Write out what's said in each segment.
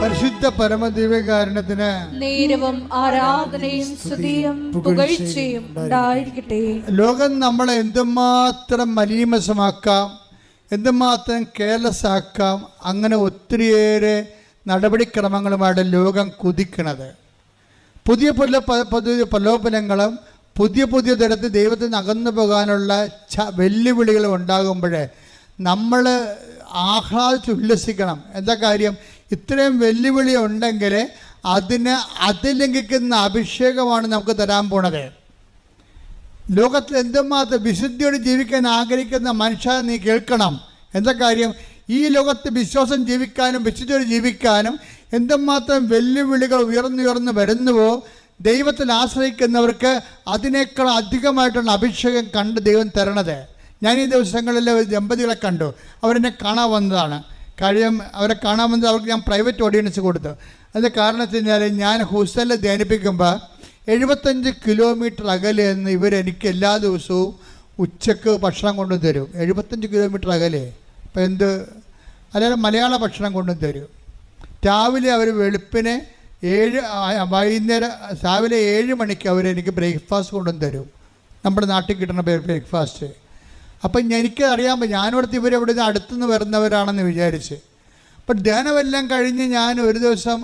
പരിശുദ്ധ പരമദിവ്യകാരണത്തിന് നേരവും ആരാധനയും സ്തുതിയും പുകഴ്ചയും ഉണ്ടായിരിക്കട്ടെ. ലോകം നമ്മളെ എന്തുമാത്രം മലീമസമാക്കാം എന്തുമാത്രം കെയർലെസ് ആക്കാം അങ്ങനെ ഒത്തിരിയേറെ നടപടിക്രമങ്ങളുമായിട്ട് ലോകം കുതിക്കണത്. പുതിയ പുതിയ പുതിയ പ്രലോഭനങ്ങളും പുതിയ പുതിയ തരത്തിൽ ദൈവത്തിൽ അകന്നു പോകാനുള്ള ച വെല്ലുവിളികളും ഉണ്ടാകുമ്പോൾ നമ്മൾ ആഹ്ലാദിച്ച് ഉല്ലസിക്കണം. എന്താ കാര്യം? ഇത്രയും വെല്ലുവിളി ഉണ്ടെങ്കിൽ അതിന് അതിലംഘിക്കുന്ന അഭിഷേകമാണ് നമുക്ക് തരാൻ പോണത്. ലോകത്തിൽ എന്തുമാത്രം വിശുദ്ധിയോട് ജീവിക്കാൻ ആഗ്രഹിക്കുന്ന മനുഷ്യ നീ കേൾക്കണം. എന്താ കാര്യം? ഈ ലോകത്ത് വിശ്വാസം ജീവിക്കാനും വിശുദ്ധിയോട് ജീവിക്കാനും എന്തുമാത്രം വെല്ലുവിളികൾ ഉയർന്നുയർന്ന് വരുന്നുവോ ദൈവത്തിൽ ആശ്രയിക്കുന്നവർക്ക് അതിനേക്കാൾ അധികമായിട്ടുള്ള അഭിഷേകം കണ്ട് ദൈവം തരണത്. ഞാൻ ഈ ദിവസങ്ങളിൽ ദമ്പതികളെ കണ്ടു. അവരെന്നെ കാണാൻ വന്നതാണ്. കാര്യം അവരെ കാണാൻ വന്നത് അവർക്ക് ഞാൻ പ്രൈവറ്റ് ഓഡിയൻസ് കൊടുത്തു. അതിന്റെ കാരണം വെച്ച് കഴിഞ്ഞാൽ ഞാൻ ഹുസലിൽ ധ്യാനിപ്പിക്കുമ്പോൾ എഴുപത്തഞ്ച് കിലോമീറ്റർ അകലെ നിന്ന് ഇവരെനിക്ക് എല്ലാ ദിവസവും ഉച്ചയ്ക്ക് ഭക്ഷണം കൊണ്ടു തരും. എഴുപത്തഞ്ച് കിലോമീറ്റർ അകലെ. ഇപ്പം എന്ത്? അല്ലാതെ മലയാള ഭക്ഷണം കൊണ്ടു തരും. രാവിലെ അവർ വെളുപ്പിന് ഏഴ് വൈകുന്നേരം രാവിലെ ഏഴ് മണിക്ക് അവരെനിക്ക് ബ്രേക്ക്ഫാസ്റ്റ് കൊണ്ടു തരും. നമ്മുടെ നാട്ടിൽ കിട്ടുന്ന ബ്രേക്ക്ഫാസ്റ്റ് അപ്പം എനിക്ക് അറിയാൻ ഞാനിവിടുത്തെ ഇവരെവിടെ നിന്ന് അടുത്തുനിന്ന് വരുന്നവരാണെന്ന് വിചാരിച്ച്. അപ്പം ധ്യാനമെല്ലാം കഴിഞ്ഞ് ഞാൻ ഒരു ദിവസം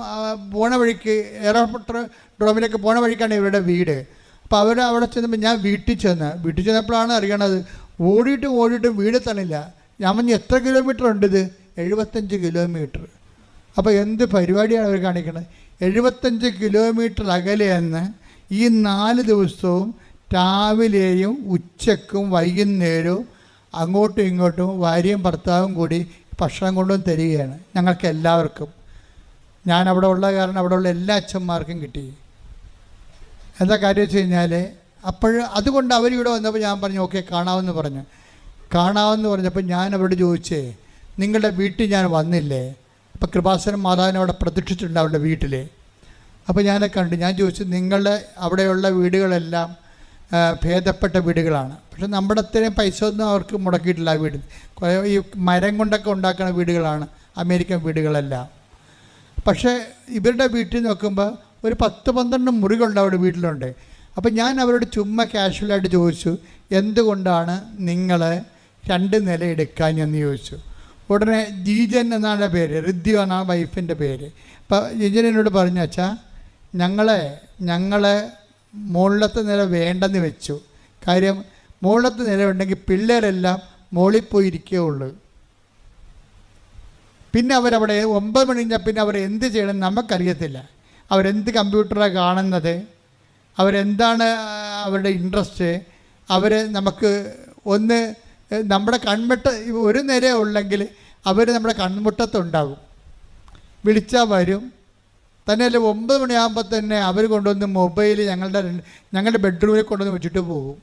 പോണ വഴിക്ക് എയർപോർട്ട് ഡ്രോമിലേക്ക് പോണ വഴിക്കാണ് ഇവരുടെ വീട്. അപ്പോൾ അവർ അവിടെ ചെന്നപ്പോൾ ഞാൻ വീട്ടിൽ ചെന്ന് വീട്ടിൽ ചെന്നപ്പോഴാണ് അറിയണത് ഓടിയിട്ടും ഓടിയിട്ടും വീട് തണില്ല ഞാൻ പറഞ്ഞ് എത്ര കിലോമീറ്റർ ഉണ്ട് ഇത്? എഴുപത്തഞ്ച് കിലോമീറ്റർ. അപ്പോൾ എന്ത് പരിപാടിയാണ് അവർ കാണിക്കുന്നത് എഴുപത്തഞ്ച് കിലോമീറ്റർ അകലെ നിന്ന് ഈ നാല് ദിവസവും രാവിലെയും ഉച്ചക്കും വൈകുന്നേരവും അങ്ങോട്ടും ഇങ്ങോട്ടും ഭാര്യയും ഭർത്താവും കൂടി ഭക്ഷണം കൊണ്ടും തരികയാണ് ഞങ്ങൾക്ക് എല്ലാവർക്കും ഞാൻ അവിടെ ഉള്ള കാരണം അവിടെ ഉള്ള എല്ലാ അച്ഛന്മാർക്കും കിട്ടി. എന്താ കാര്യം വെച്ച് കഴിഞ്ഞാൽ അപ്പോൾ അതുകൊണ്ട് അവരിവിടെ വന്നപ്പോൾ ഞാൻ പറഞ്ഞു ഓക്കെ കാണാമെന്ന് പറഞ്ഞു. കാണാമെന്ന് പറഞ്ഞപ്പോൾ ഞാൻ അവരോട് ചോദിച്ചേ നിങ്ങളുടെ വീട്ടിൽ ഞാൻ വന്നില്ലേ? അപ്പോൾ കൃപാസനം മാതാവിനെ അവിടെ പ്രതീക്ഷിച്ചിട്ടുണ്ട് അവരുടെ വീട്ടിൽ. അപ്പോൾ ഞാനെ കണ്ടു. ഞാൻ ചോദിച്ചു നിങ്ങളുടെ അവിടെയുള്ള വീടുകളെല്ലാം ഭേദപ്പെട്ട വീടുകളാണ്. പക്ഷെ നമ്മുടെ അത്രയും പൈസ ഒന്നും അവർക്ക് മുടക്കിയിട്ടില്ല ആ വീട് കുറേ ഈ മരം കൊണ്ടൊക്കെ ഉണ്ടാക്കുന്ന വീടുകളാണ് അമേരിക്കൻ വീടുകളെല്ലാം. പക്ഷേ ഇവരുടെ വീട്ടിൽ നോക്കുമ്പോൾ ഒരു പത്ത് പന്ത്രണ്ട് മുറികളുണ്ട് അവിടെ വീട്ടിലുണ്ട്. അപ്പം ഞാൻ അവരോട് ചുമ്മാ കാഷ്വലായിട്ട് ചോദിച്ചു എന്തുകൊണ്ടാണ് നിങ്ങൾ രണ്ട് നില എടുക്കാൻ എന്ന് ചോദിച്ചു. ഉടനെ ജീജൻ എന്നാണ് പേര് ഋദ്യു എന്നാണ് വൈഫിന്റെ പേര്. അപ്പം ജീജൻ എന്നോട് പറഞ്ഞു വെച്ചാൽ ഞങ്ങളെ ഞങ്ങളെ മുകളിലത്തെ നില വേണ്ടെന്ന് വെച്ചു. കാര്യം മുകളിലത്തെ നില ഉണ്ടെങ്കിൽ പിള്ളേരെല്ലാം മുകളിൽ പോയി ഇരിക്കുകയുള്ളൂ പിന്നെ അവരവിടെ ഒമ്പത് മണി കഴിഞ്ഞാൽ പിന്നെ അവർ എന്ത് ചെയ്യണം നമുക്കറിയത്തില്ല. അവരെന്ത് കമ്പ്യൂട്ടറാണ് കാണുന്നത്? അവരെന്താണ് അവരുടെ ഇൻട്രസ്റ്റ്? അവർ നമുക്ക് ഒന്ന് നമ്മുടെ കൺമുട്ട ഒരു നിര ഉള്ളെങ്കിൽ അവർ നമ്മുടെ കൺമുട്ടത്തുണ്ടാകും വിളിച്ചാൽ വരും. തന്നെയല്ല ഒമ്പത് മണിയാകുമ്പോൾ തന്നെ അവർ കൊണ്ടുവന്ന് മൊബൈൽ ഞങ്ങളുടെ ഞങ്ങളുടെ ബെഡ്റൂമിൽ കൊണ്ടുവന്ന് വെച്ചിട്ട് പോകും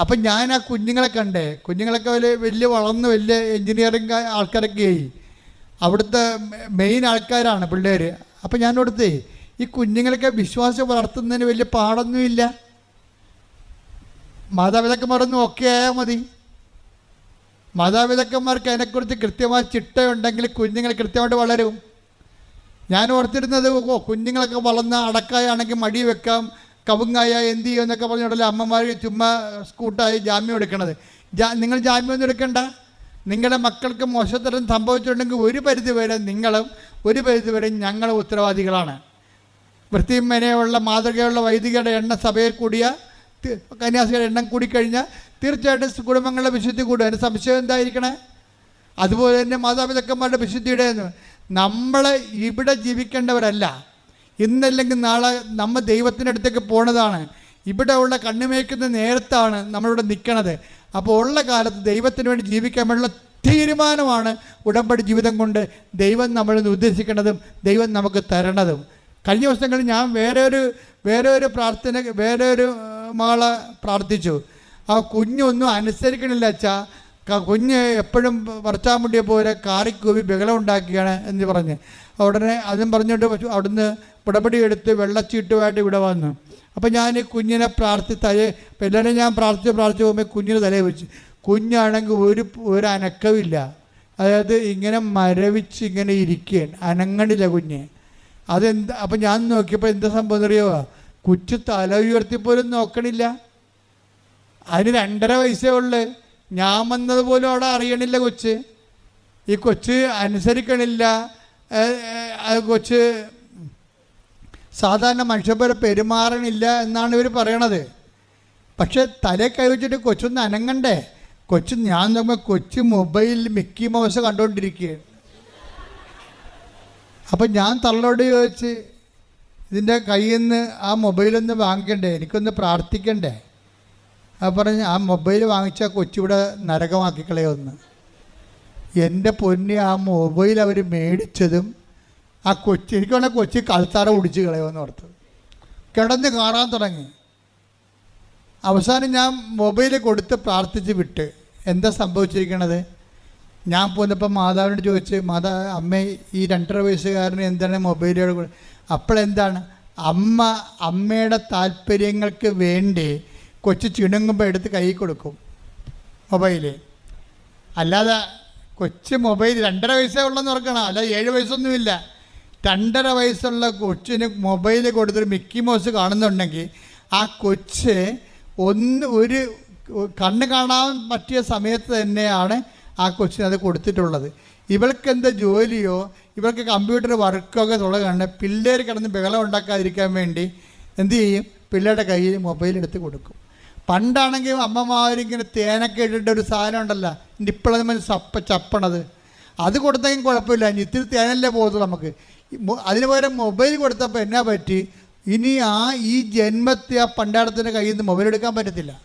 അപ്പം ഞാൻ ആ കുഞ്ഞുങ്ങളെ കണ്ടേ. കുഞ്ഞുങ്ങളൊക്കെ വലിയ വലിയ വളർന്ന് വലിയ എൻജിനീയറിങ് ആൾക്കാരൊക്കെ ആയി അവിടുത്തെ മെയിൻ ആൾക്കാരാണ് പിള്ളേർ അപ്പം ഞാൻ അവിടുത്തെ ഈ കുഞ്ഞുങ്ങളൊക്കെ വിശ്വാസം വളർത്തുന്നതിന് വലിയ പാടൊന്നുമില്ല മാതാപിതാക്കന്മാരൊന്നും ഒക്കെ ആയാൽ മതി. മാതാപിതാക്കന്മാർക്ക് അതിനെക്കുറിച്ച് കൃത്യമായ ചിട്ടയുണ്ടെങ്കിൽ കുഞ്ഞുങ്ങൾ കൃത്യമായിട്ട് വളരും. ഞാൻ ഓർത്തിരുന്നത് ഓ കുഞ്ഞുങ്ങളൊക്കെ വളർന്ന അടക്കായാണെങ്കിൽ മടി വെക്കാം കവുങ്ങായ എന്ത് ചെയ്യും എന്നൊക്കെ പറഞ്ഞിട്ടല്ലേ അമ്മമാർ ചുമ്മാ സ്കൂട്ടായി ജാമ്യം എടുക്കണത്. ജാ നിങ്ങൾ ജാമ്യം ഒന്നും എടുക്കണ്ട. നിങ്ങളുടെ മക്കൾക്ക് മോശത്തരം സംഭവിച്ചിട്ടുണ്ടെങ്കിൽ ഒരു പരിധി വരെ നിങ്ങളും ഒരു പരിധി വരെ ഞങ്ങൾ ഉത്തരവാദികളാണ്. വൃത്തിയും മെനയുള്ള മാതൃകയുള്ള വൈദികരുടെ എണ്ണം സഭയിൽ കൂടിയ കന്യാസികളുടെ എണ്ണം കൂടിക്കഴിഞ്ഞാൽ തീർച്ചയായിട്ടും കുടുംബങ്ങളുടെ വിശുദ്ധി കൂടും. അതിന് സംശയം എന്തായിരിക്കണേ? അതുപോലെ തന്നെ മാതാപിതാക്കന്മാരുടെ വിശുദ്ധിയുടെ നമ്മൾ ഇവിടെ ജീവിക്കേണ്ടവരല്ല. ഇന്നല്ലെങ്കിൽ നാളെ നമ്മൾ ദൈവത്തിന്റെ അടുത്തേക്ക് പോണതാണ്. ഇവിടെ ഉള്ള കണ്ണുമേക്കുന്ന നേരത്താണ് നമ്മളിവിടെ നിൽക്കണത് അപ്പോൾ ഉള്ള കാലത്ത് ദൈവത്തിന് വേണ്ടി ജീവിക്കാൻ വേണ്ടിയുള്ള തീരുമാനമാണ് ഉടമ്പടി ജീവിതം കൊണ്ട് ദൈവം നമ്മളിൽ നിന്ന് ദൈവം നമുക്ക് തരണതും. കഴിഞ്ഞ ദിവസങ്ങളിൽ ഞാൻ വേറെ ഒരു വേറെ ഒരു പ്രാർത്ഥന വേറെ ഒരു മകളെ പ്രാർത്ഥിച്ചു. ആ കുഞ്ഞൊന്നും അനുസരിക്കണില്ല അച്ഛാ. കുഞ്ഞ് എപ്പോഴും പറച്ചാമുണ്ടിയെ പോലെ കാറിക്കൂവി ബഹളം ഉണ്ടാക്കിയാണ് എന്ന് പറഞ്ഞ്. ഉടനെ അതും പറഞ്ഞിട്ട് അവിടുന്ന് പിടപടി എടുത്ത് വെള്ളച്ചീട്ടുമായിട്ട് ഇവിടെ വന്നു. അപ്പം ഞാൻ കുഞ്ഞിനെ പ്രാർത്ഥി തലേ എല്ലാവരും ഞാൻ പ്രാർത്ഥിച്ച് പ്രാർത്ഥിച്ച് പോകുമ്പോൾ കുഞ്ഞിന് തലയെ വെച്ച്. കുഞ്ഞാണെങ്കിൽ ഒരു ഒരു അനക്കമില്ല അതായത് ഇങ്ങനെ മരവിച്ച് ഇങ്ങനെ ഇരിക്കുകയാണ്. അനങ്ങണില്ല കുഞ്ഞ്. അതെന്ത് അപ്പം ഞാൻ നോക്കിയപ്പോൾ എന്താ സംഭവം അറിയോ കുച്ചു തല ഉയർത്തിപ്പോലും നോക്കണില്ല. അതിന് രണ്ടര വയസ്സേ ഉള്ളു. ഞാൻ വന്നത് പോലും അവിടെ അറിയണില്ല കൊച്ച്. ഈ കൊച്ച് അനുസരിക്കണില്ല. കൊച്ച് സാധാരണ മനുഷ്യരെ പെരുമാറണില്ല എന്നാണ് ഇവർ പറയണത്. പക്ഷെ തലേ കൈവച്ചിട്ട് കൊച്ചൊന്ന് അനങ്ങണ്ടേ? കൊച്ചു ഞാൻ നോക്കുമ്പോൾ കൊച്ചു മൊബൈലിൽ മിക്കി മൗസ് കണ്ടുകൊണ്ടിരിക്കുകയാണ് അപ്പം ഞാൻ തള്ളോട് ചോദിച്ച് ഇതിന്റെ കയ്യിൽ നിന്ന് ആ മൊബൈലൊന്ന് വാങ്ങിക്കണ്ടേ? എനിക്കൊന്ന് പ്രാർത്ഥിക്കണ്ടേ? ആ പറഞ്ഞ് ആ മൊബൈൽ വാങ്ങിച്ച കൊച്ചിവിടെ നരകമാക്കി കളയൊന്ന് എന്റെ പൊന്നി ആ മൊബൈൽ അവർ മേടിച്ചതും ആ കൊച്ചി എനിക്ക് വേണേൽ കൊച്ചി കളിത്താറ ഒടിച്ച് കളയുമെന്ന് ഓർത്ത്. കിടന്ന് കാണാൻ തുടങ്ങി. അവസാനം ഞാൻ മൊബൈൽ കൊടുത്ത് പ്രാർത്ഥിച്ച് വിട്ട് എന്താ സംഭവിച്ചിരിക്കണത്? ഞാൻ പോന്നപ്പോൾ മാതാവിനോട് ചോദിച്ച് മാതാ അമ്മ ഈ രണ്ടര വയസ്സുകാരന് എന്താണ് മൊബൈലുകൾ കൊ-" അപ്പോഴെന്താണ് അമ്മ അമ്മയുടെ താല്പര്യങ്ങൾക്ക് വേണ്ടി കൊച്ചു ചിണുങ്ങുമ്പോൾ എടുത്ത് കൈ കൊടുക്കും മൊബൈൽ. അല്ലാതെ കൊച്ചു മൊബൈൽ രണ്ടര വയസ്സേ ഉള്ളെന്ന് ഓർക്കണം. അല്ല ഏഴ് വയസ്സൊന്നുമില്ല. രണ്ടര വയസ്സുള്ള കൊച്ചിന് മൊബൈൽ കൊടുത്തൊരു മിക്കി മൗസ് കാണുന്നുണ്ടെങ്കിൽ ആ കൊച്ച് ഒന്ന് ഒരു കണ്ണ് കാണാൻ പറ്റിയ സമയത്ത് തന്നെയാണ് ആ കൊച്ചിന് അത് കൊടുത്തിട്ടുള്ളത്. ഇവൾക്ക് എന്താ ജോലിയോ ഇവൾക്ക് കമ്പ്യൂട്ടർ വർക്കോ ഒക്കെ തുടങ്ങുകയാണ് പിള്ളേർ കിടന്ന് ബഹളം ഉണ്ടാക്കാതിരിക്കാൻ വേണ്ടി എന്തു ചെയ്യും? പിള്ളേരുടെ കയ്യിൽ മൊബൈൽ എടുത്ത് കൊടുക്കും. പണ്ടാണെങ്കിൽ അമ്മമാരിങ്ങനെ തേനൊക്കെ ഇട്ടിട്ട് ഒരു സാധനം ഉണ്ടല്ലോ. നിപ്പിളത് സപ്പ ചപ്പണത്. അത് കൊടുത്തെങ്കിൽ കുഴപ്പമില്ല. ഇനി ഇത്തിരി തേനല്ലേ പോകുന്നത് നമുക്ക്. അതിന് പകരം മൊബൈൽ കൊടുത്തപ്പോൾ എന്നാ പറ്റി? ഇനി ആ ഈ ജന്മത്തെ ആ പണ്ടാടത്തിന്റെ കയ്യിൽ നിന്ന് മൊബൈൽ എടുക്കാൻ പറ്റത്തില്ല.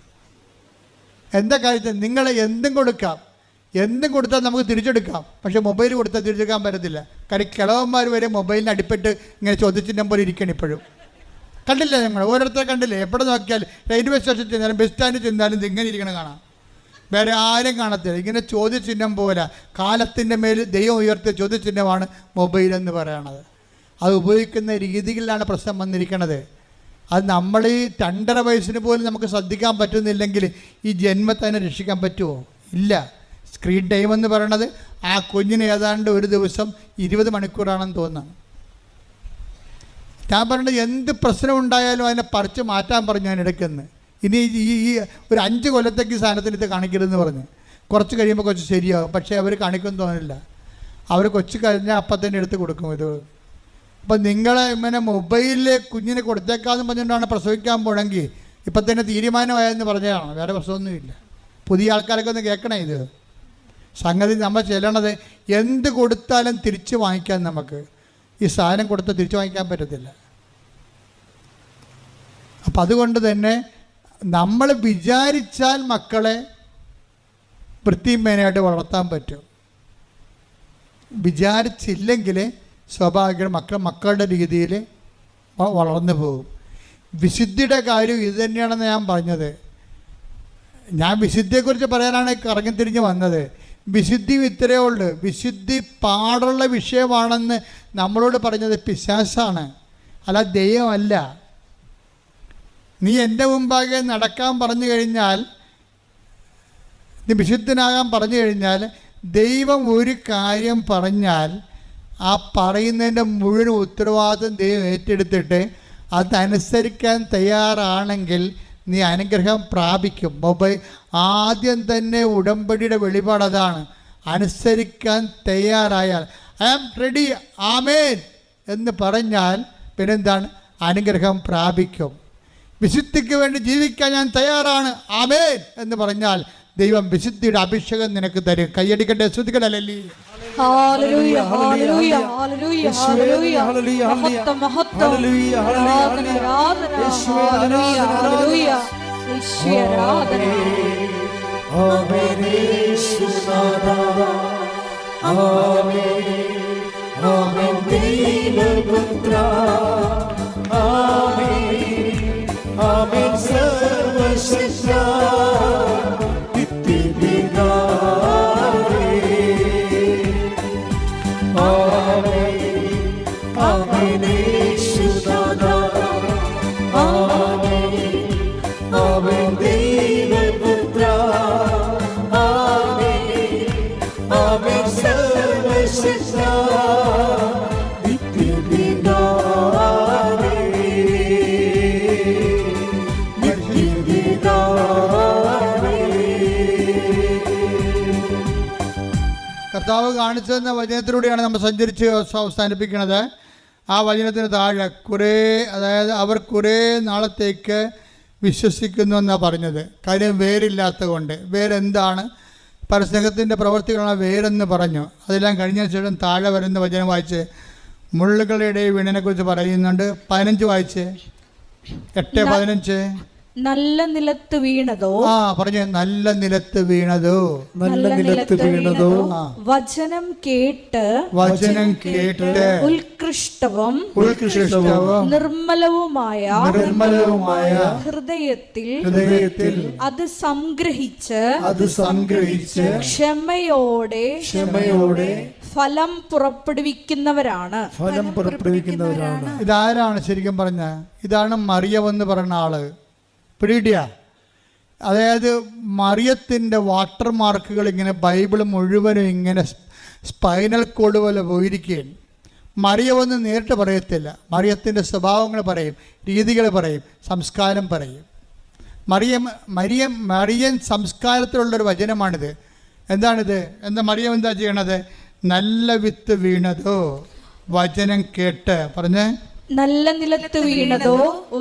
എന്താ കാര്യത്തിൽ നിങ്ങൾ എന്തും കൊടുക്കാം. എന്തും കൊടുത്താൽ നമുക്ക് തിരിച്ചെടുക്കാം. പക്ഷേ മൊബൈൽ കൊടുത്താൽ തിരിച്ചെടുക്കാൻ പറ്റത്തില്ല. കാര്യം കിളവന്മാർ വരെ മൊബൈലിന് അടിപ്പെട്ട് ഇങ്ങനെ ചോദിച്ചിട്ടുണ്ടെങ്കിൽ പോലെ ഇരിക്കണം ഇപ്പോഴും. കണ്ടില്ലേ ഞങ്ങൾ ഓരോരുത്തരെ കണ്ടില്ലേ? എവിടെ നോക്കിയാൽ റെയിൽവേ സ്റ്റേഷനിൽ ചെന്നാലും ബസ് സ്റ്റാൻഡിൽ ചെന്നാലും ഇത് ഇങ്ങനെ ഇരിക്കണം കാണാം. വേറെ ആരും കാണത്തില്ല. ഇങ്ങനെ ചോദ്യചിഹ്നം പോലെ കാലത്തിന്റെ മേൽ ദൈവം ഉയർത്തിയ ചോദ്യചിഹ്നമാണ് മൊബൈൽ എന്ന് പറയണത്. അത് ഉപയോഗിക്കുന്ന രീതിയിലാണ് പ്രശ്നം വന്നിരിക്കുന്നത് അത് നമ്മൾ ഈ രണ്ടര വയസ്സിന് പോലും നമുക്ക് ശ്രദ്ധിക്കാൻ പറ്റുന്നില്ലെങ്കിൽ ഈ ജന്മത്തെ തന്നെ രക്ഷിക്കാൻ പറ്റുമോ? ഇല്ല. സ്ക്രീൻ ടൈം എന്ന് പറയണത് ആ കുഞ്ഞിന് ഏതാണ്ട് ഒരു ദിവസം ഇരുപത് മണിക്കൂറാണെന്ന് തോന്നുന്നു. ഞാൻ പറഞ്ഞത് എന്ത് പ്രശ്നം ഉണ്ടായാലും അതിനെ പറിച്ച് മാറ്റാൻ പറഞ്ഞു ഞാൻ ഇടയ്ക്കെന്ന്. ഇനി ഈ ഈ ഒരു അഞ്ച് കൊല്ലത്തേക്ക് സാധനത്തിന് ഇത് കാണിക്കരുതെന്ന് പറഞ്ഞു. കുറച്ച് കഴിയുമ്പോൾ കുറച്ച് ശരിയാകും പക്ഷേ അവർ കാണിക്കുമെന്ന് തോന്നില്ല അവർ കൊച്ചു കഴിഞ്ഞാൽ അപ്പം തന്നെ എടുത്ത് കൊടുക്കും ഇത്. അപ്പം നിങ്ങളെ ഇങ്ങനെ മൊബൈലിൽ കുഞ്ഞിനെ കൊടുത്തേക്കാന്ന് പറഞ്ഞുകൊണ്ടാണ് പ്രസവിക്കാൻ പോണെങ്കിൽ ഇപ്പം തന്നെ തീരുമാനമായെന്ന് പറഞ്ഞതാണ്. വേറെ പ്രശ്നമൊന്നുമില്ല. പുതിയ ആൾക്കാരൊക്കെ ഒന്ന് കേൾക്കണേ ഇത്. സംഗതി നമ്മൾ ചെല്ലണത് എന്ത് കൊടുത്താലും തിരിച്ച് വാങ്ങിക്കാൻ നമുക്ക്. ഈ സാധനം കൊടുത്ത് തിരിച്ചു വാങ്ങിക്കാൻ പറ്റത്തില്ല. അപ്പം അതുകൊണ്ട് തന്നെ നമ്മൾ വിചാരിച്ചാൽ മക്കളെ വൃത്തിയും മേനയായിട്ട് വളർത്താൻ പറ്റും. വിചാരിച്ചില്ലെങ്കിൽ സ്വാഭാവികം മക്കൾ മക്കളുടെ രീതിയിൽ വളർന്നു പോകും. വിശുദ്ധിയുടെ കാര്യം ഇത് തന്നെയാണെന്ന് ഞാൻ പറഞ്ഞത്. ഞാൻ വിശുദ്ധിയെക്കുറിച്ച് പറയാനാണ് കറങ്ങിത്തിരിഞ്ഞ് വന്നത്. വിശുദ്ധി ഇത്രയേ ഉള്ളൂ. വിശുദ്ധി പാടുള്ള വിഷയമാണെന്ന് നമ്മളോട് പറഞ്ഞത് പിശാസാണ്. അല്ല ദൈവമല്ല. നീ എന്റെ മുമ്പാകെ നടക്കാൻ പറഞ്ഞു കഴിഞ്ഞാൽ നീ വിശുദ്ധനാകാൻ പറഞ്ഞു കഴിഞ്ഞാൽ ദൈവം ഒരു കാര്യം പറഞ്ഞാൽ ആ പറയുന്നതിന്റെ മുഴുവൻ ഉത്തരവാദിത്വം ദൈവം ഏറ്റെടുത്തിട്ട് അതനുസരിക്കാൻ തയ്യാറാണെങ്കിൽ നീ അനുഗ്രഹം പ്രാപിക്കും. മൊബൈൽ ആദ്യം തന്നെ ഉടമ്പടിയുടെ വെളിപാട് അതാണ്. അനുസരിക്കാൻ തയ്യാറായാൽ. I am ready. ആമേൻ. എന്ന് പറഞ്ഞാൽ പിന്നെന്താണ്? അനുഗ്രഹം പ്രാപിക്കും. വിശുദ്ധിക്ക് വേണ്ടി ജീവിക്കാൻ ഞാൻ തയ്യാറാണ്. ആമേൻ. എന്ന് പറഞ്ഞാൽ ദൈവം വിശുദ്ധിയുടെ അഭിഷേകം നിനക്ക് തരും. കയ്യടിക്കട്ടെ ശ്രുതികളല്ലേ ഹല്ലേലൂയ ഹല്ലേലൂയ ഹല്ലേലൂയ യേശുവേ, ഹല്ലേലൂയ കർത്താവ് കാണിച്ചു തന്ന വചനത്തിലൂടെയാണ് നമ്മൾ സഞ്ചരിച്ച് അവസാനിപ്പിക്കുന്നത്. ആ വചനത്തിന് താഴെ കുറേ അതായത് അവർ കുറേ നാളത്തേക്ക് വിശ്വസിക്കുന്നു എന്നാണ് പറഞ്ഞത്. കാര്യം വേരില്ലാത്ത കൊണ്ട് വേരെന്താണ്? പരസ്നേഹത്തിന്റെ പ്രവൃത്തികളാണ് വേരെന്ന് പറഞ്ഞു. അതെല്ലാം കഴിഞ്ഞ ശേഷം താഴെ വരുന്ന വചനം വായിച്ച് മുള്ളുകളുടെ വീണിനെക്കുറിച്ച് പറയുന്നുണ്ട്. പതിനഞ്ച് വായിച്ച്. എട്ട് പതിനഞ്ച്. നല്ല നിലത്ത് വീണതോ? ആ പറഞ്ഞു നല്ല നിലത്ത് വീണതോ? നല്ല നിലത്ത് വീണതോ? വചനം കേട്ട് വചനം കേട്ട് ഉത്കൃഷ്ടവും ഉത്കൃഷ്ടവും നിർമ്മലവുമായ നിർമ്മലവുമായ ഹൃദയത്തിൽ ഹൃദയത്തിൽ അത് സംഗ്രഹിച്ച് അത് സംഗ്രഹിച്ച് ക്ഷമയോടെ ക്ഷമയോടെ ഫലം പുറപ്പെടുവിക്കുന്നവരാണ്. ഫലം പുറപ്പെടുവിക്കുന്നവരാണ്. ഇതാരാണ് ശരിക്കും പറഞ്ഞ? ഇതാണ് മറിയവെന്ന് പറയുന്ന ആൾ. പിടികിട്ടിയ. അതായത് മറിയത്തിന്റെ വാട്ടർ മാർക്കുകൾ ഇങ്ങനെ ബൈബിൾ മുഴുവനും ഇങ്ങനെ സ്പൈനൽ കോഡ് പോലെ പോയിരിക്കുകയാണ്. മറിയമെന്ന് നേരിട്ട് പറയത്തില്ല. മറിയത്തിന്റെ സ്വഭാവങ്ങൾ പറയും രീതികൾ പറയും സംസ്കാരം പറയും. മറിയം മരിയം മറിയൻ സംസ്കാരത്തിലുള്ളൊരു വചനമാണിത്. എന്താണിത്? എന്താ മറിയം എന്താ ചെയ്യണത്? നല്ല വിത്ത് വീണതോ? വചനം കേട്ട്. പറഞ്ഞേ? നല്ല നിലത്ത് വീണതോ?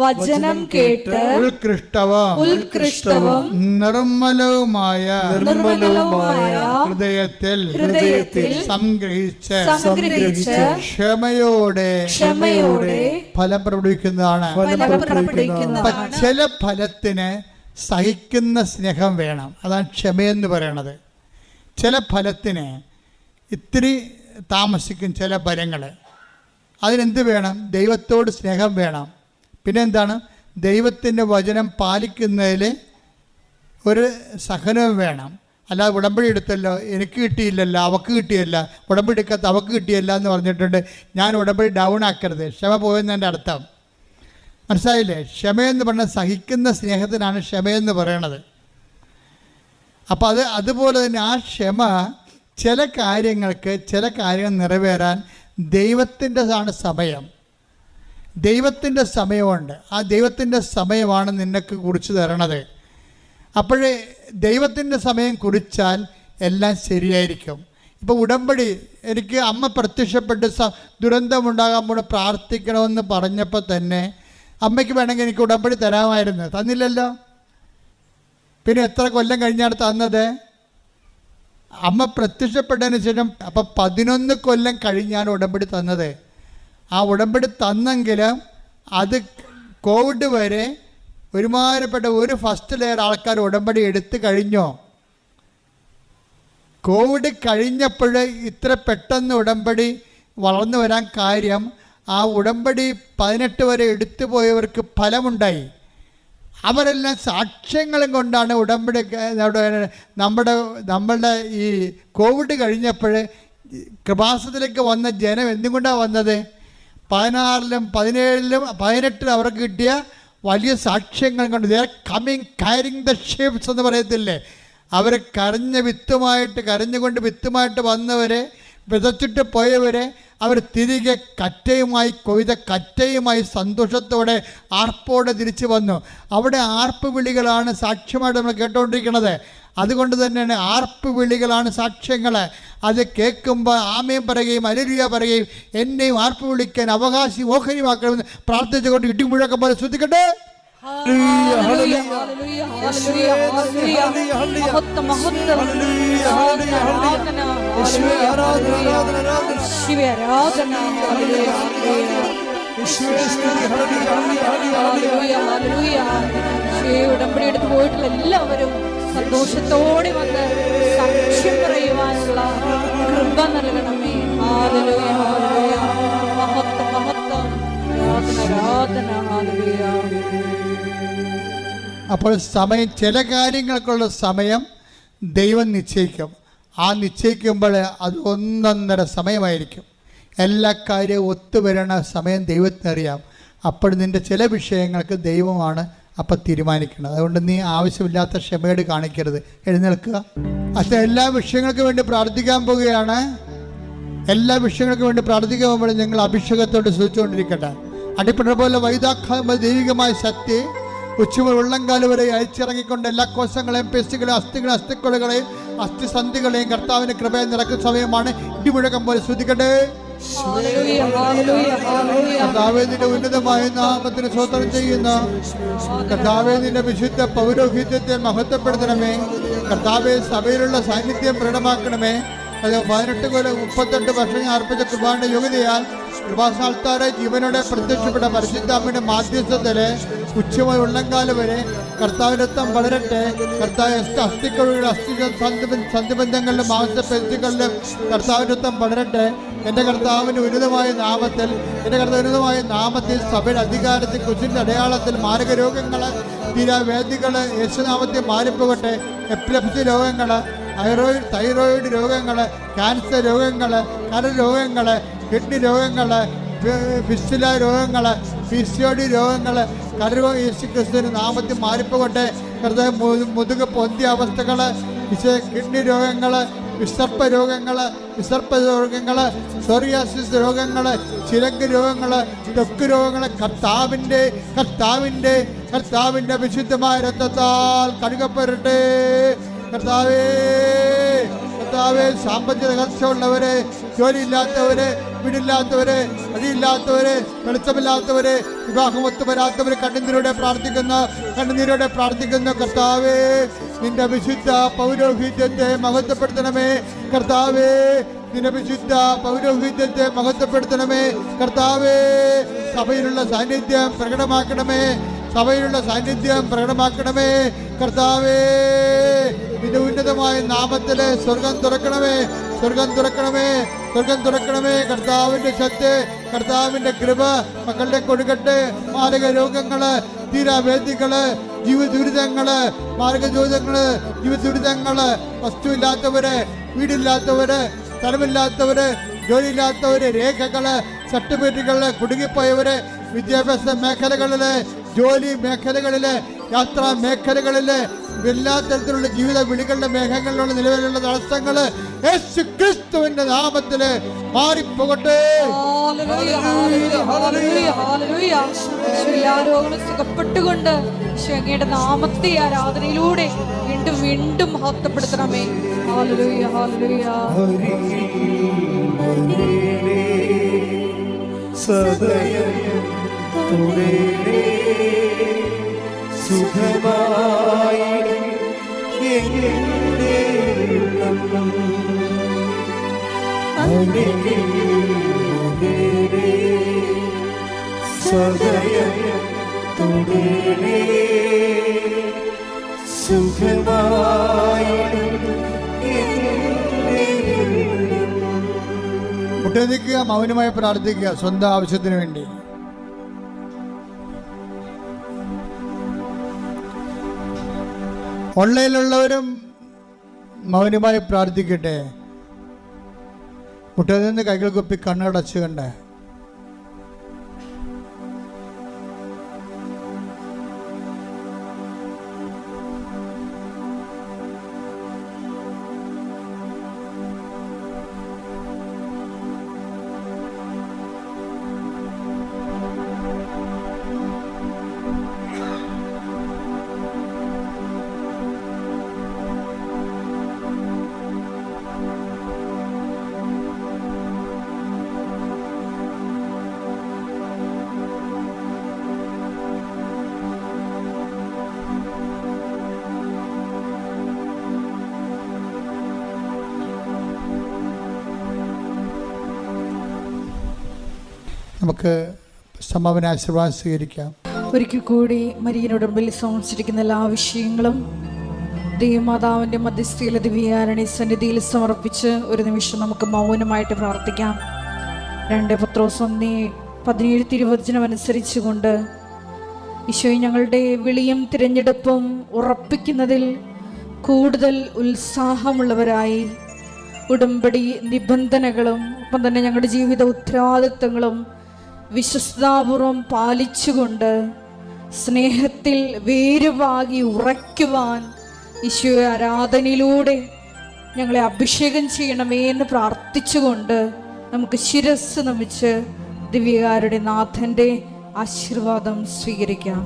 വചനം കേട്ട് ഉത്കൃഷ്ടവും ഉത്കൃഷ്ടവും നിർമ്മലവുമായ നിർമ്മലവുമായ ഹൃദയത്തിൽ ഹൃദയത്തിൽ സംഗ്രഹിച്ച് സംഗ്രഹിച്ച് ക്ഷമയോടെ ക്ഷമയോടെ ഫലം പ്രകടിപ്പിക്കുന്നതാണ്. ചില ഫലത്തിന് സഹിക്കുന്ന സ്നേഹം വേണം. അതാണ് ക്ഷമയെന്ന് പറയണത്. ചില ഫലത്തിന് ഇത്തിരി താമസിക്കും ചില ഫലങ്ങൾ അതിനെന്ത് വേണം? ദൈവത്തോട് സ്നേഹം വേണം. പിന്നെ എന്താണ് ദൈവത്തിന്റെ വചനം പാലിക്കുന്നതിൽ ഒരു സഹനവും വേണം. അല്ലാതെ ഉടമ്പടി എടുത്തല്ലോ എനിക്ക് കിട്ടിയില്ലല്ല അവക്ക് കിട്ടിയല്ല ഉടമ്പടി എടുക്കാത്ത അവക്ക് കിട്ടിയല്ല എന്ന് പറഞ്ഞിട്ടുണ്ട്. ഞാൻ ഉടമ്പടി ഡൗൺ ആക്കരുത്. ക്ഷമ പോയെന്നതിന്റെ അർത്ഥം. മനസ്സിലായില്ലേ? ക്ഷമയെന്ന് പറഞ്ഞാൽ സഹിക്കുന്ന സ്നേഹത്തിനാണ് ക്ഷമയെന്ന് പറയണത്. അപ്പോൾ അത് അതുപോലെ തന്നെ ആ ക്ഷമ ചില കാര്യങ്ങൾക്ക് ചില കാര്യങ്ങൾ നിറവേറാൻ ദൈവത്തിന്റെ ആണ് സമയം. ദൈവത്തിന്റെ സമയമുണ്ട്. ആ ദൈവത്തിന്റെ സമയമാണ് നിനക്ക് കുറിച്ച് തരണത്. അപ്പോഴേ ദൈവത്തിന്റെ സമയം കുറിച്ചാൽ എല്ലാം ശരിയായിരിക്കും. ഇപ്പോൾ ഉടമ്പടി എനിക്ക് അമ്മ പ്രത്യക്ഷപ്പെട്ട് സ ദുരന്തമുണ്ടാകാൻ കൂടെ പ്രാർത്ഥിക്കണമെന്ന് പറഞ്ഞപ്പോൾ തന്നെ അമ്മയ്ക്ക് വേണമെങ്കിൽ എനിക്ക് ഉടമ്പടി തരാമായിരുന്നു. തന്നില്ലല്ലോ? പിന്നെ എത്ര കൊല്ലം കഴിഞ്ഞാണ് തന്നത്? അമ്മ പ്രത്യക്ഷപ്പെട്ടതിന് ശേഷം അപ്പം പതിനൊന്ന് കൊല്ലം കഴിഞ്ഞാണ് ഉടമ്പടി തന്നത്. ആ ഉടമ്പടി തന്നെങ്കിലും അത് കോവിഡ് വരെ ഒരുമാതിരിപ്പെട്ട ഒരു ഫസ്റ്റ് ലെയർ ആൾക്കാർ ഉടമ്പടി എടുത്തു കഴിഞ്ഞോ? കോവിഡ് കഴിഞ്ഞപ്പോൾ ഇത്ര പെട്ടെന്ന് ഉടമ്പടി വളർന്നു വരാൻ കാര്യം ആ ഉടമ്പടി പതിനെട്ട് വരെ എടുത്തു പോയവർക്ക് ഫലമുണ്ടായി. അവരെല്ലാം സാക്ഷ്യങ്ങളും കൊണ്ടാണ് ഉടമ്പടി നമ്മുടെ നമ്മളുടെ ഈ കോവിഡ് കഴിഞ്ഞപ്പോൾ കൃപാസത്തിലേക്ക് വന്ന ജനം എന്തുകൊണ്ടാണ് വന്നത്? പതിനാറിലും പതിനേഴിലും പതിനെട്ടിലും അവർക്ക് കിട്ടിയ വലിയ സാക്ഷ്യങ്ങൾ കൊണ്ട്. They're coming carrying the shapes എന്ന് പറയത്തില്ലേ? അവർ കരഞ്ഞ വിത്തുമായിട്ട് കരഞ്ഞുകൊണ്ട് വിത്തുമായിട്ട് വന്നവരെ വിതച്ചിട്ട് പോയവരെ അവർ തിരികെ കറ്റയുമായി കൊയ്ത കറ്റയുമായി സന്തോഷത്തോടെ ആർപ്പോടെ തിരിച്ചു വന്നു. അവിടെ ആർപ്പ് വിളികളാണ് സാക്ഷ്യമായിട്ട് നമ്മൾ കേട്ടുകൊണ്ടിരിക്കുന്നത് അതുകൊണ്ട് തന്നെയാണ് ആർപ്പ് വിളികളാണ് സാക്ഷ്യങ്ങൾ അത് കേൾക്കുമ്പോൾ ആമയും പറയുകയും അലരിയ പറയുകയും എന്നെയും ആർപ്പ് വിളിക്കാൻ അവകാശി ഓഹരിമാക്കണമെന്ന് പ്രാർത്ഥിച്ചുകൊണ്ട് ഇടിമുഴക്കം പോലെ ശ്രദ്ധിക്കട്ടെ? ഉടമ്പടി എടുത്ത് പോയിട്ടുള്ള എല്ലാവരും സന്തോഷത്തോടെ വന്ന് സാക്ഷ്യം പറയുവാനുള്ള കൃപ നൽകണമേ. ഹല്ലേലൂയ. മഹത്വം മഹത്വം ആരാധന ആരാധന ഹല്ലേലൂയ അപ്പോൾ സമയം ചില കാര്യങ്ങൾക്കുള്ള സമയം ദൈവം നിശ്ചയിക്കും. ആ നിശ്ചയിക്കുമ്പോൾ അത് ഒന്നൊന്നര സമയമായിരിക്കും. എല്ലാ കാര്യവും ഒത്തുവരണ സമയം ദൈവത്തിനറിയാം അപ്പോൾ നിന്റെ ചില വിഷയങ്ങൾക്ക് ദൈവമാണ് അപ്പം തീരുമാനിക്കണം അതുകൊണ്ട് നീ ആവശ്യമില്ലാത്ത ക്ഷമയോട് കാണിക്കരുത്. എഴുന്നേൽക്കുക. അച്ഛൻ എല്ലാ വിഷയങ്ങൾക്കും വേണ്ടി പ്രാർത്ഥിക്കാൻ പോവുകയാണ്. എല്ലാ വിഷയങ്ങൾക്കും വേണ്ടി പ്രാർത്ഥിക്കാൻ പോകുമ്പോൾ ഞങ്ങൾ അഭിഷേകത്തോട് ശ്രദ്ധിച്ചുകൊണ്ടിരിക്കട്ടെ അടിപ്പെട്ട പോലെ വൈദാഖ ദൈവികമായ ശക്തി ഉച്ചമുതൽ ഉള്ളംകാൽ വരെ അയച്ചിറങ്ങിക്കൊണ്ട് എല്ലാ കോശങ്ങളെയും പേശികളെയും അസ്ഥികളെ അസ്ഥിക്കുളകളെയും അസ്ഥിസന്ധികളെയും കർത്താവിന്റെ കൃപയെ നിറക്കുന്ന സമയമാണ് ഇടിമുഴക്കം പോലെ ശ്രദ്ധിക്കട്ടെ. ഹല്ലേലൂയ ഹല്ലേലൂയ ഹല്ലേലൂയ കർത്താവേ ഉന്നതമായ നാമത്തിന് സ്വതന്ത്രം ചെയ്യുന്ന കർത്താവേദിന്റെ വിശുദ്ധ പൗരോഹിത്യത്തെ മഹത്വപ്പെടുത്തണമേ. കർത്താവെ സഭയിലുള്ള സാന്നിധ്യം പ്രകടമാക്കണമേ. അത് പതിനെട്ട് കൊല്ലം മുപ്പത്തെട്ട് വർഷം ഞാൻ അർപ്പിച്ച കുർബാന യോഗ്യതയാൽ കൃപാസാൽത്താരെ ജീവനോടെ പ്രത്യക്ഷപ്പെട്ട പരിശുദ്ധാമിന്റെ മാധ്യസ്ഥത്തിൽ ഉച്ചമായി ഉള്ളംകാലം വരെ കർത്താവിനൊത്തം വളരട്ടെ കർത്താവ് അസ്ഥിക്കളുടെ അസ്ഥി സന്ധിബന്ധങ്ങളിലും മാംസപെഞ്ചുകളിലും കർത്താവിനൊത്തം വളരട്ടെ എന്റെ കർത്താവിന്റെ ഉന്നതമായ നാമത്തിൽ എന്റെ കർത്താവ് ഉന്നതമായ നാമത്തിൽ സഭയുടെ അധികാരത്തിൽ കുശിന്റെ അടയാളത്തിൽ മാരക രോഗങ്ങൾ തീരാവേദികൾ യേശുനാമത്തിൽ മാറിപ്പോകട്ടെ. എപ്പിലപ്സി രോഗങ്ങൾ തൈറോയിഡ് തൈറോയിഡ് രോഗങ്ങൾ ക്യാൻസർ രോഗങ്ങൾ കരൾ രോഗങ്ങൾ കിഡ്നി രോഗങ്ങൾ ഫിസ്റ്റുല രോഗങ്ങൾ ഫിസിയോഡി രോഗങ്ങൾ കരരോ യേശു ക്രിസ്തുവിന് നാമത്തിൽ മാറിപ്പോകട്ടെ. ഹൃദയ മുതുക പൊന്തിയ അവസ്ഥകൾ കിഡ്നി രോഗങ്ങൾ വിസർപ്പ രോഗങ്ങൾ വിസർപ്പ രോഗങ്ങൾ സോറിയാസിസ് രോഗങ്ങൾ ചിലങ്ക് രോഗങ്ങൾ തൊക്ക് രോഗങ്ങൾ കർത്താവിന്റെ കർത്താവിന്റെ കർത്താവിന്റെ വിശുദ്ധമായ രക്തത്താൽ കഴുകപ്പെടട്ടെ. കർത്താവേ കർത്താവേ സാമ്പത്തിക തകർച്ചയുള്ളവരെ ജോലിയില്ലാത്തവരെ വീടില്ലാത്തവരെ വഴിയില്ലാത്തവരെ വെളിച്ചമില്ലാത്തവരെ വിവാഹമൊത്ത് വരാത്തവരെ കണ്ണുനീരോടെ പ്രാർത്ഥിക്കുന്ന കണ്ണുനീരോടെ പ്രാർത്ഥിക്കുന്ന. കർത്താവേ നിന്റെ വിശുദ്ധ പൗരോഹിത്യത്തെ മഹത്വപ്പെടുത്തണമേ. കർത്താവേ നിന്റെ വിശുദ്ധ പൗരോഹിത്യത്തെ മഹത്വപ്പെടുത്തണമേ. കർത്താവേ സഭയിലുള്ള സാന്നിധ്യം പ്രകടമാക്കണമേ. സഭയിലുള്ള സാന്നിധ്യം പ്രകടമാക്കണമേ. കർത്താവേ നിന്റെ ഉന്നതമായ നാമത്തിൽ സ്വർഗം തുറക്കണമേ സ്വർഗം തുറക്കണമേ സ്വർഗം തുറക്കണമേ. കർത്താവിന്റെ ശക്തി കർത്താവിന്റെ കൃപ മക്കളുടെ കൊടുക്കട്ടെ. മാരക രോഗങ്ങൾ തീരാവേദികൾ ജീവ ദുരിതങ്ങൾ മാർഗ ദുരിതങ്ങൾ ജീവ വസ്തുവില്ലാത്തവര് വീടില്ലാത്തവര് സ്ഥലമില്ലാത്തവര് ജോലിയില്ലാത്തവര് രേഖകൾ സർട്ടിഫിക്കറ്റുകൾ കുടുങ്ങിപ്പോയവര് വിദ്യാഭ്യാസ മേഖലകളിൽ ജോലി മേഖലകളിൽ യാത്രാ മേഖലകളിൽ എല്ലാ തരത്തിലുള്ള ജീവിത വിളികളുടെ മേഖലകളിലുള്ള നിലവിലുള്ള തടസ്സങ്ങൾ യേശു ക്രിസ്തുവിന്റെ നാമത്തിൽ മാറിപ്പോകട്ടെ. രോഗങ്ങളും സുഖപ്പെട്ടുകൊണ്ട് അങ്ങയുടെ നാമത്തെ ആരാധനയിലൂടെ വീണ്ടും വീണ്ടും സദയം തുടരേ സുഖമായി സദയം തുടരേ സുഖമായി ഉള്ളം. മൗനമായി പ്രാർത്ഥിക്കുക സ്വന്തം ആവശ്യത്തിന് വേണ്ടി ഓൺലൈനിലുള്ളവരും മൗനമായി പ്രാർത്ഥിക്കട്ടെ. മുട്ടയിൽ നിന്ന് കൈകൾ കുപ്പി കണ്ണടച്ച് നമുക്ക് സമാപന ആശീർവാദം സ്വീകരിക്കാം. ഒരിക്കൽ കൂടി മരിയനുടമ്പിൽ സമർപ്പിച്ചിരിക്കുന്ന എല്ലാ വിഷയങ്ങളും ദൈവമാതാവിന്റെ മധ്യസ്ഥയിലെ ദിവ്യാരണി സന്നിധിയിൽ സമർപ്പിച്ച് ഒരു നിമിഷം നമുക്ക് മൗനമായിട്ട് പ്രാർത്ഥിക്കാം. രണ്ട് പത്രോസ് ഒന്നേ പതിനേഴ് തിരുവചനം അനുസരിച്ചുകൊണ്ട് ഈശോയെ ഞങ്ങളുടെ വിളിയും തിരഞ്ഞെടുപ്പും ഉറപ്പിക്കുന്നതിൽ കൂടുതൽ ഉത്സാഹമുള്ളവരായി ഉടമ്പടി നിബന്ധനകളും ഒപ്പം തന്നെ ഞങ്ങളുടെ ജീവിത ഉത്തരവാദിത്തങ്ങളും വിശ്വസ്താപൂർവം പാലിച്ചുകൊണ്ട് സ്നേഹത്തിൽ വേരുവാകി ഉറയ്ക്കുവാൻ ഈശോ ആരാധനയിലൂടെ ഞങ്ങളെ അഭിഷേകം ചെയ്യണമേ എന്ന് പ്രാർത്ഥിച്ചുകൊണ്ട് നമുക്ക് ശിരസ് നമിച്ച് ദിവ്യകാരുടെ നാഥന്റെ ആശീർവാദം സ്വീകരിക്കാം.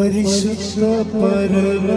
പരിശുദ്ധ പരമ